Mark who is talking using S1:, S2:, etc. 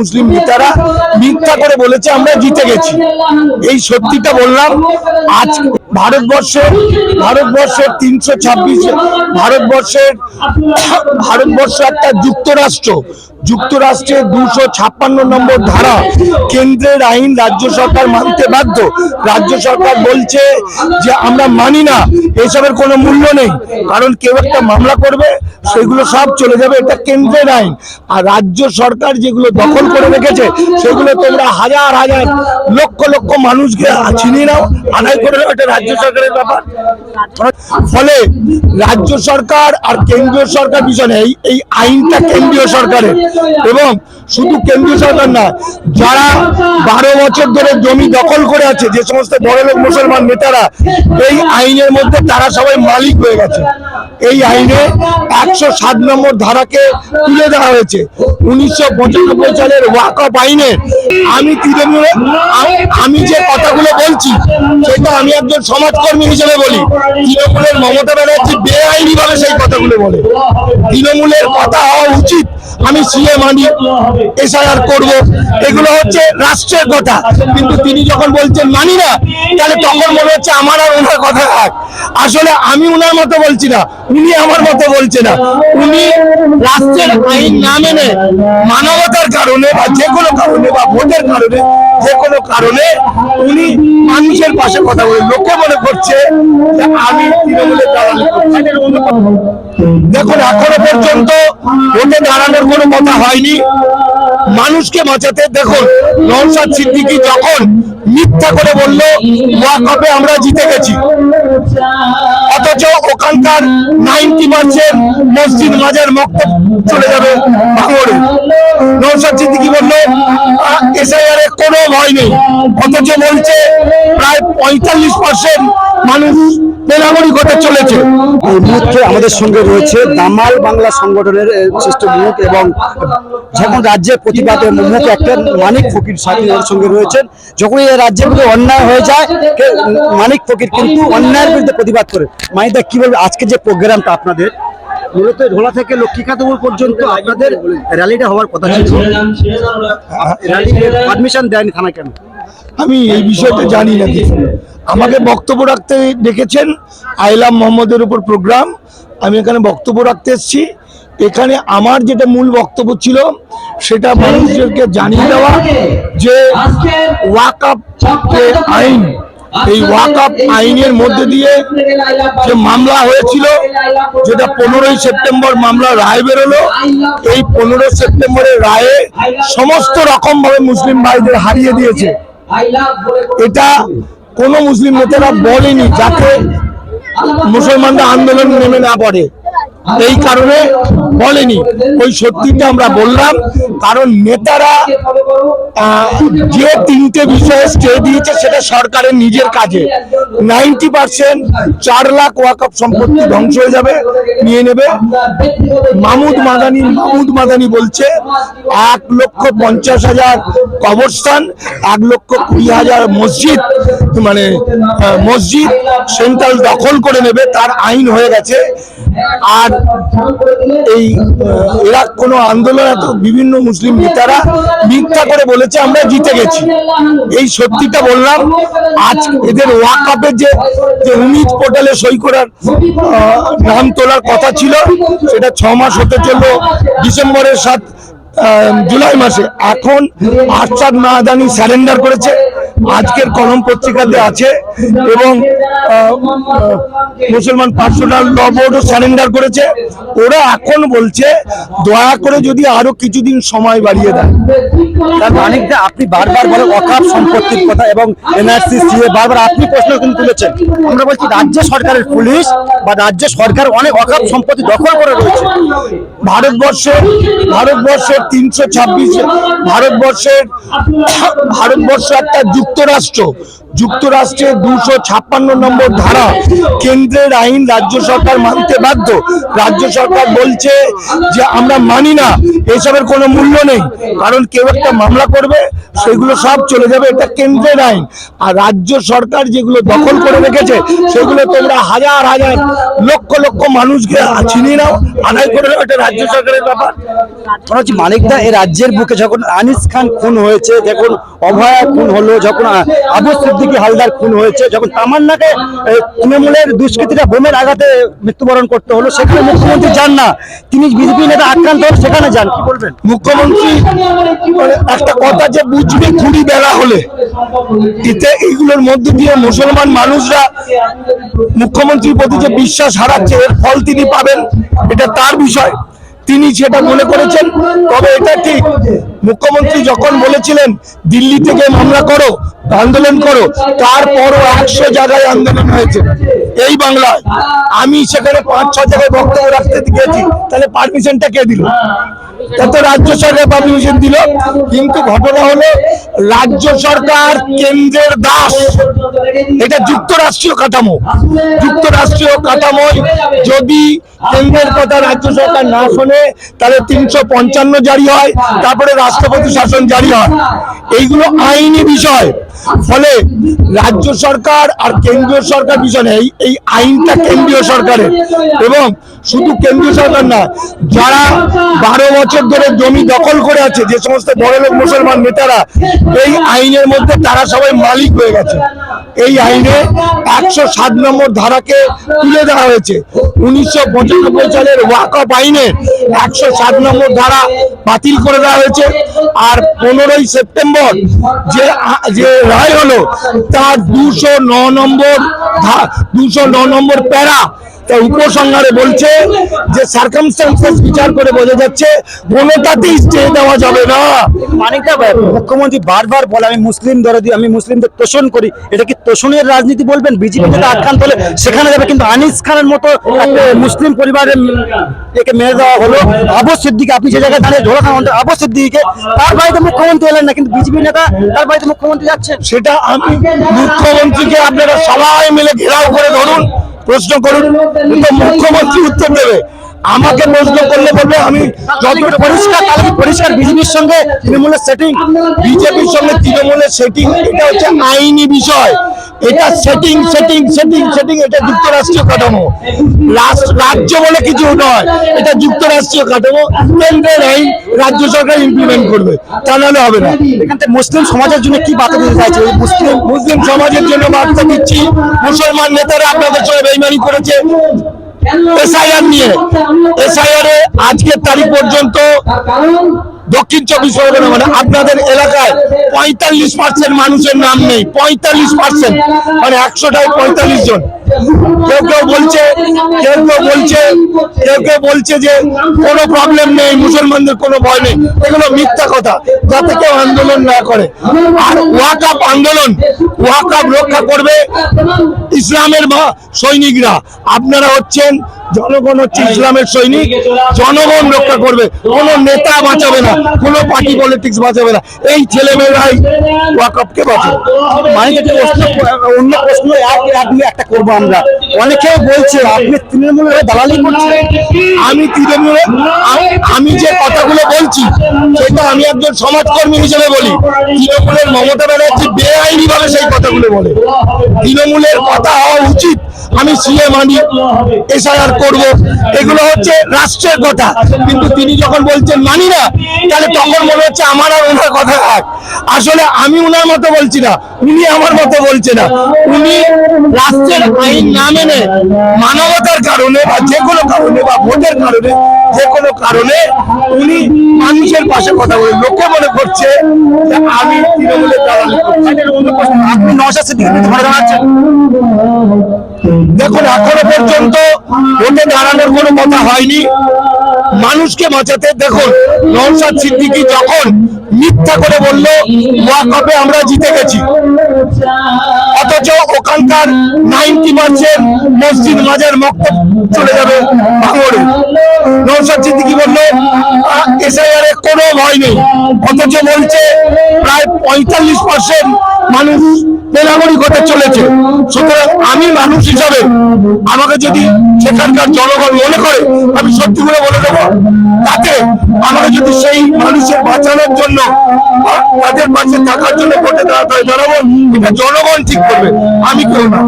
S1: মুসলিম নেতারা মিথ্যা করে বলেছে, আমরা জিতে গেছি। এই সত্যিটা বললাম, আজ ভারতবর্ষের ভারতবর্ষের তিনশো ছাব্বিশ, ভারতবর্ষের ভারতবর্ষ একটা যুক্তরাষ্ট্র যুক্তরাষ্ট্রের দুশো ছাপ্পান্ন নম্বর ধারা। কেন্দ্রের আইন রাজ্য সরকার মানতে বাধ্য। রাজ্য সরকার বলছে যে আমরা মানি না, এসবের কোনো মূল্য নেই। কারণ কেউ একটা মামলা করবে, সেগুলো সব চলে যাবে, এটা কেন্দ্রের আইন। আর রাজ্য সরকার যেগুলো দখল করে রেখেছে, সেগুলো তোমরা হাজার হাজার লক্ষ লক্ষ মানুষকে ছিনিয়ে নাও, আদায় করে নাও, এটা রাজ্য সরকারের ব্যাপার। ফলে রাজ্য সরকার আর কেন্দ্রীয় সরকার পিছনে এই আইনটা কেন্দ্রীয় সরকারের। এবং শুধু কেন্দ্রীয় সরকার না যারা বারো বছর ধরে জমি দখল করে আছে, যে সমস্ত বড়লোক মুসলমান নেতারা, এই আইনের মধ্যে তারা সবাই মালিক হয়ে গেছে। এই আইনে একশো সাত নম্বর ধারাকে তুলে দেওয়া হয়েছে। উনিশশো পঁচানব্বই সালের ওয়াকফ আইনে আমি তৃণমূলে আমি- যে কথাগুলো বলছি, সেটা আমি একজন সমাজকর্মী হিসেবে বলি। তৃণমূলের মমতা ব্যানার্জি বেআইনি ভাবে সেই কথাগুলো বলে। তৃণমূলের কথা হওয়া উচিত, আমি সিএ মানি এসআইআর করব। এগুলো হচ্ছে রাষ্ট্রের কথা। কিন্তু তিনি যখন বলছেন, মানি না তাহলে তখন মনে হচ্ছে আমার আর ওনার কথা এক। আসলে আমি ওনার মতো বলছি না, উনি আমার মতো বলছে না। উনি রাষ্ট্রের আইন না মেনে মানবতার কারণে বা যে কোনো কারণে বা ভোটের কারণে, যে কোনো কারণে উনি মানুষের পাশে কথা বলে, লোকে মনে করছে যে আমি তৃণমূলের দালালি। দেখুন, এখনও পর্যন্ত ভোটে দাঁড়ানোর কোনো কথা হয়নি। মানুষকে বাঁচাতে, দেখুন নৌসাদ সিদ্দিকি যখন মিথ্যা করে বলল, ওয়াকফে আমরা জিতে গেছি। অথচ ওখানকার নাইনটি পার্সেন্ট মসজিদ মাজার মক্তব চলে যাবে ভাঙড়ে। নৌসাদ সিদ্দিকি বলল এসআইআর এর কোনো ভয় নেই। অথচ বলছে, প্রায় পঁয়তাল্লিশ পার্সেন্ট মানুষ বেনাগরিক হতে চলেছে।
S2: আমাদের সঙ্গে রয়েছে দামাল বাংলা সংগঠনের শ্রেষ্ঠ মুখ এবং যখন রাজ্যে প্রতিবাদের মুখ একটা মানিক ফকির সাথী সঙ্গে রয়েছেন যখন এই রাজ্যে মধ্যে অন্যায় হয়ে যায় মানিক ফকির কিন্তু অন্যায়ের বিরুদ্ধে প্রতিবাদ করে। মানিকদা, কি বলবে? আজকে যে প্রোগ্রামটা আপনাদের? মূলত ঢোলা থেকে লক্ষ্মীকান্তপুর পর্যন্ত আপনাদের র্যালিটা হওয়ার কথা ছিল। র্যালি পারমিশন দেয়নি থানা কেন?
S1: আমি এই বিষয়টা জানি না আমাকে বক্তব্য রাখতে ডেকেছেন আইলাম মোহাম্মদের উপর প্রোগ্রাম। আমি এখানে বক্তব্য রাখতে এসেছি। এখানে আমার যেটা মূল বক্তব্য ছিল সেটা মানুষদেরকে জানিয়ে দেওয়া যে ওয়াকআপ যে আইন এই ওয়াকআপ আইনের মধ্যে দিয়ে যে মামলা হয়েছিল যেটা পনেরোই সেপ্টেম্বর মামলা রায় বেরোলো এই পনেরোই সেপ্টেম্বরের রায়ে সমস্ত রকম ভাবে মুসলিম ভাইদের হারিয়ে দিয়েছে। এটা কোনো মুসলিম নেতারা বলেনি যাতে মুসলমানরা আন্দোলন নেমে না পড়ে। এই কারণে বলেনি। ওই সত্যিটা আমরা বললাম। কারণ নেতারা যে তিনটে বিষয়ে স্টে দিয়েছে সেটা সরকারের নিজের কাজে। নাইনটি পার্সেন্ট চার লাখ ওয়াকফ সম্পত্তি ধ্বংস হয়ে যাবে, নিয়ে নেবে। মামুদ মাদানি মামুদ মাদানি বলছে, এক লক্ষ পঞ্চাশ হাজার কবরস্থান, এক লক্ষ কুড়ি হাজার মসজিদ মানে মসজিদ সেন্ট্রাল দখল করে নেবে, তার আইন হয়ে গেছে। আর এই এরা কোনো আন্দোলন এত বিভিন্ন মুসলিম নেতারা মিথ্যা করে বলেছে, আমরা জিতে গেছি। এই সত্যিটা বললাম, আজ এদের ওয়াকআপের যে যে উমিদ পোর্টালে সই করার নাম তোলার কথা ছিল, সেটা ছ মাস হতে চলল। ডিসেম্বরের সাত জুলাই মাসে। এখন আরশাদ মাহাদানি স্যারেন্ডার করেছে। আজকের কলম পত্রিকাতে আছে এবং মুসলমান পার্সোনাল ল বোর্ডও স্যারেন্ডার করেছে। ওরা এখন বলছে দয়া করে যদি আরও কিছুদিন সময় বাড়িয়ে দেয়
S2: তার মানিকদা আপনি বারবার বলে অকাপ সম্পত্তির কথা এবং এনআরসি সিএ বারবার আপনি প্রশ্ন কিন্তু তুলেছেন। আমরা বলছি রাজ্য সরকারের পুলিশ বা রাজ্য সরকার অনেক অকাপ সম্পত্তি দখল করে রয়েছে।
S1: ভারতবর্ষের ভারতবর্ষের তিনশো ছাব্বিশে ভারতবর্ষের ভারতবর্ষ একটা যুক্তরাষ্ট্র। যুক্তরাষ্ট্রের দুশো ছাপ্পান্ন নম্বর ধারা। কেন্দ্রের আইন রাজ্য সরকার মানতে বাধ্য। রাজ্য সরকার বলছে যে আমরা মানি না, এসবের কোনো মূল্য নেই। কারণ কেউ একটা মামলা করবে, সেগুলো সব চলে যাবে, এটা কেন্দ্রের আইন। আর রাজ্য সরকার যেগুলো দখল করে রেখেছে, সেগুলো তোমরা হাজার হাজার লক্ষ লক্ষ মানুষকে ছিনিয়ে নাও, আদায় করে নাও, এটা রাজ্য সরকারের ব্যাপার।
S2: মনে মানিকদা এই রাজ্যের বুকে যখন আনিস খান খুন হয়েছে যখন অভয়া খুন হলো, যখন আবু সিদ্দিকী হালদার খুন হয়েছে। যখন তামান্নাকে তৃণমূলের দুষ্কৃতীরা বোমের আঘাতে মৃত্যুবরণ করতে হলো সেখানে মুখ্যমন্ত্রী যান না। তিনি বিজেপি নেতা আক্রান্ত হলে সেখানে যান। কি বলবেন?
S1: মুখ্যমন্ত্রী মানে একটা কথা যে বুঝবে কুড়ি বেলা হলে। এতে এইগুলোর মধ্য দিয়ে মুসলমান মানুষরা মুখ্যমন্ত্রীর প্রতি যে বিশ্বাস হারাচ্ছে এর ফল তিনি পাবেন এটা তার বিষয়। তিনি সেটা মনে করেছেন তবে এটা ঠিক। মুখ্যমন্ত্রী যখন বলেছিলেন দিল্লি থেকে মামলা করো আন্দোলন করো তারপরও একশো জায়গায় আন্দোলন হয়েছে। এই বাংলায়। আমি সেখানে পাঁচ, ছ জায়গায় বক্তব্য রাখতে গেছি তাহলে পারমিশনটা কে দিল? তত রাজ্য সরকার পারমিশন দিল, কিন্তু ঘটনা হলো রাজ্য সরকার কেন্দ্রের দাস। এটা যুক্তরাষ্ট্রীয় কাঠামো। যুক্তরাষ্ট্রীয় কাঠামোয় যদি কেন্দ্রের কথা রাজ্য সরকার না শোনে, তাহলে তিনশো পঞ্চান্ন জারি হয়, তারপরে রাষ্ট্রপতি শাসন জারি হয়। এইগুলো আইনি বিষয়। ফলে রাজ্য সরকার আর কেন্দ্রীয় সরকার বিষয় নেই। এই আইনটা কেন্দ্রীয় সরকারের। এবং শুধু কেন্দ্রীয় সরকার না, যারা বারো বছর ধরে জমি দখল করে আছে, যে সমস্ত বড়লোক মুসলমান নেতারা, এই আইনের মধ্যে তারা সবাই মালিক হয়ে গেছে। এই আইনে একশো সাত নম্বর ধারাকে তুলে দেওয়া হয়েছে। উনিশশো পঁচানব্বই সালের ওয়াকফ আইনে একশো সাত নম্বর ধারা বাতিল করে দেওয়া হয়েছে। আর পনেরোই সেপ্টেম্বর যে যে রায় হলো, তার দুশো ন নম্বর দুশো ন নম্বর প্যারা তা উপসংহারে বলছে যে সার্কামস্টান্সেস বিচার করে বোঝা যাচ্ছে কোনোটাতেই স্টে দেওয়া যাবে না।
S2: মানিকদা মুখ্যমন্ত্রী বারবার বলে আমি মুসলিম দরদি আমি মুসলিমদের তোষণ করি। এটা কি তোষণের রাজনীতি বলবেন? বিজেপি নেতা আক্রান্ত হলে সেখানে যাবে। কিন্তু আনিস খানের মতো মুসলিম পরিবারের একে মেরে দেওয়া হলো। আবু সিদ্দিকে আপনি যে জায়গায় দাঁড়িয়ে ঢোলা খান আবু সিদ্দিকে তার বাড়িতে মুখ্যমন্ত্রী এলেন না কিন্তু বিজেপি নেতা তার বাড়িতে মুখ্যমন্ত্রী যাচ্ছেন।
S1: সেটা আমি মুখ্যমন্ত্রীকে আপনারা সবাই মিলে ঘেরাও করে ধরুন। প্রশ্ন করুন কিন্তু মুখ্যমন্ত্রী উত্তর দেবে। আমাকে প্রশ্ন করলে বলবে আমি যতটা
S2: পরিষ্কার তাহলে পরিষ্কার বিজেপির সঙ্গে তৃণমূলের সেটিং
S1: বিজেপির সঙ্গে তৃণমূলের সেটিং এটা হচ্ছে আইনি বিষয়। এটা সেটিং সেটিং সেটিং সেটিং এটা যুক্তরাষ্ট্রীয় কাঠামো। রাস- রাজ্য বলে কিছু নয় এটা যুক্তরাষ্ট্রীয় কাঠামো। কেন্দ্রের আইন রাজ্য সরকার ইমপ্লিমেন্ট করবে তা নাহলে হবে না।
S2: এখান থেকে মুসলিম সমাজের জন্য কি বার্তা দিতে চাইছে? মুসলিম
S1: মুসলিম সমাজের জন্য বার্তা দিচ্ছি মুসলমান নেতারা আপনাদের সঙ্গে বেইমানি করেছে। এসআইআর নিয়ে। এসআইআর এ আজকের তারিখ পর্যন্ত দক্ষিণ চব্বিশ পরগনা মানে আপনাদের এলাকায় পঁয়তাল্লিশ পার্সেন্ট মানুষের নাম নেই, পঁয়তাল্লিশ পার্সেন্ট মানে একশোটায় পঁয়তাল্লিশ জন। কেউ কেউ বলছে, কেউ কেউ বলছে, কেউ কেউ বলছে যে কোনো প্রবলেম নেই, মুসলমানদের কোনো ভয় নেই। এগুলো মিথ্যা কথা, যাতে কেউ আন্দোলন না করে। আর ওয়াক আপ আন্দোলন ওয়াকাপ রক্ষা করবে ইসলামের সৈনিকরা। আপনারা হচ্ছেন জনগণ হচ্ছে ইসলামের সৈনিক, জনগণ রক্ষা করবে। কোনো নেতা বাঁচাবে না, কোনো পার্টি পলিটিক্স বাঁচাবে না। এই ছেলেমেয়েরাই ওয়াকআপকে বাঁচাবে।
S2: অন্য প্রশ্ন এক এক একটা করব। আমরা অনেকেও বলছে, আপনি তৃণমূলের দালালি করছেন।
S1: আমি তৃণমূলে আমি- যে কথাগুলো বলছি সেটা আমি একজন সমাজকর্মী হিসেবে বলি। তৃণমূলের মমতা ব্যানার্জি বেআইনি ভাবে সেই কথাগুলো বলে। তৃণমূলের কথা হওয়া উচিত, আমি সিএ মানি এসআইআর করব। এগুলো হচ্ছে রাষ্ট্রের কথা। কিন্তু তিনি যখন বলছেন, মানি না তাহলে তখন মনে হচ্ছে আমার আর ওনার কথা এক। আসলে আমি ওনার মতো বলছি না, উনি আমার মতো বলছে না। উনি রাষ্ট্রের আইন না মেনে মানবতার কারণে বা যে কোনো কারণে বা ভোটের কারণে, যে কোনো কারণে উনি মানুষের পাশে কথা বলে লোকে মনে করছে আমি
S2: আপনি
S1: দেখুন, এখনও পর্যন্ত ভোটে দাঁড়ানোর কোনো কথা হয়নি। মানুষকে বাঁচাতে দেখুন নৌসাদ সিদ্দিকি যখন মিথ্যা করে বলল, ওয়াকফে আমরা জিতে গেছি। ওখানকার নাইনটি পার্সেন্ট মসজিদ মাজার মক্তব চলে যাবে ভাঙড়ে। নৌসাদ বলল কোনো ভয় নেই। অথচ বলছে, প্রায় পঁয়তাল্লিশ পার্সেন্ট মানুষ বেনাগরিক হতে চলেছে। সুতরাং আমি মানুষ হিসাবে আমাকে যদি সেখানকার জনগণ মনে করে, আমি সত্যি করে বলে দেবো? তাতে আমাকে যদি সেই মানুষের বাঁচানোর জন্য তাদের পাশে থাকার জন্য ভোটে দেওয়া তাই দাঁড়াবো? এটা জনগণ ঠিক করবে, আমি কেউ না।